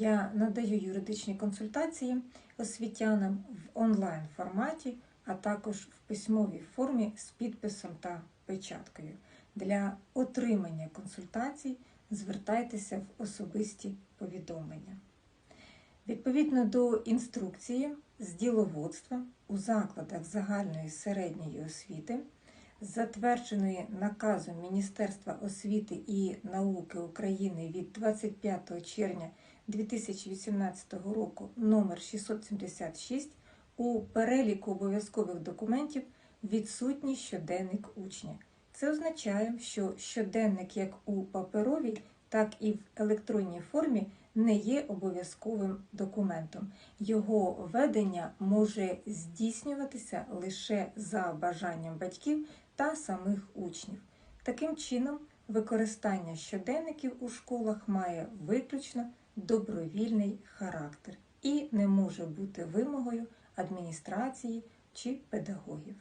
Я надаю юридичні консультації освітянам в онлайн форматі, а також в письмовій формі з підписом та печаткою. Для отримання консультацій звертайтеся в особисті повідомлення. Відповідно до інструкції з діловодства у закладах загальної середньої освіти, затвердженої наказом Міністерства освіти і науки України від 25 червня 2018 року номер 676 у переліку обов'язкових документів відсутній щоденник учня. Це означає, що щоденник як у паперовій, так і в електронній формі не є обов'язковим документом. Його ведення може здійснюватися лише за бажанням батьків та самих учнів. Таким чином, використання щоденників у школах має виключно добровільний характер і не може бути вимогою адміністрації чи педагогів.